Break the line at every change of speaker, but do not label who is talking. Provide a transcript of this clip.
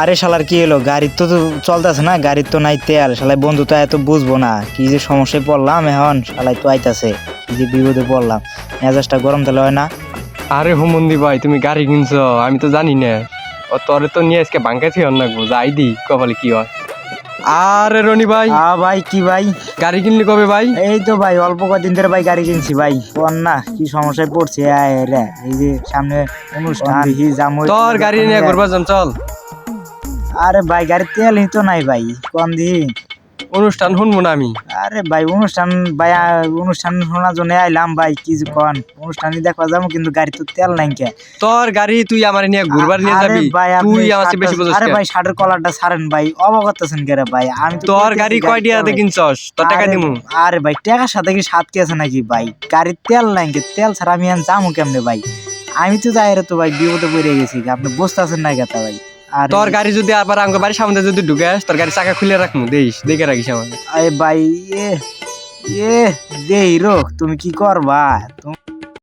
আরে শালার কি হলো? গাড়ির তো চলতেছে না গাড়ির তো নাই তেল। শালাই বন্ধু তো এত বুঝব না। কি যে সমস্যায় পড়লাম এখন শালাই তো আইতাছে। কি যে বিপদে পড়লাম। মেজাজটা গরম তাহলে হয় না?
আরে হুমন্দি ভাই তুমি গাড়ি কিনছো আমি তো জানি না। ও তোরে তো নিয়ে আজকে বাঙ্কা থেকে নাকবো যাই দি কপালে কি হয়? আরে রনি ভাই।
আ ভাই কি ভাই?
গাড়ি কিনলি কবে ভাই?
এই তো ভাই অল্প কদিন ধরে ভাই গাড়ি কিনছি ভাই। কোন না কি সমস্যায় পড়ছে আয় রে। এই যে সামনে অনুষ্ঠান
তোর গাড়ি নিয়ে ঘুরবা চল।
আরে ভাই গাড়ির তেল তো নাই ভাই কোন দিন?
অনুষ্ঠান শুনব না আমি।
আরে ভাই অনুষ্ঠান ভাই অনুষ্ঠান শোনার জন্য আইলাম ভাই কি কন? অনুষ্ঠানই দেখা যাব কিন্তু গাড়ি তো তেল নাই কে?
তোর গাড়ি তুই আমার নিয়ে ঘুরবার নিয়ে যাবি। তুই আমার চেয়ে বেশি বুঝিস
আরে ভাই শার্টের কলারটা ছাড়েন ভাই অবগত আছেন কে রে ভাই? আমি
তোর গাড়ি
গাড়ি
কয় টাকাতে। কিনছস? তোর টাকা দিমু।
আরে ভাই টাকার সাথে কি সাত কি আছে নাকি ভাই? গাড়ির তেল নাই কে? তেল ছাড়া আমি যাব কেমনে ভাই? আমি তো যাই রে তো ভাই বিপদে পড়ে গেছি আপনি বুঝতে আছেন না কেতা ভাই?
তোর গাড়ি যদি আবার আমার বাড়ির সামনে যদি ঢুকে আস, তোর গাড়ি চাকা খুলে রাখমু দেখিস দেখে রাখিস আমার
আরে ভাই এ এ রোখ তুমি কি করবা? তুমি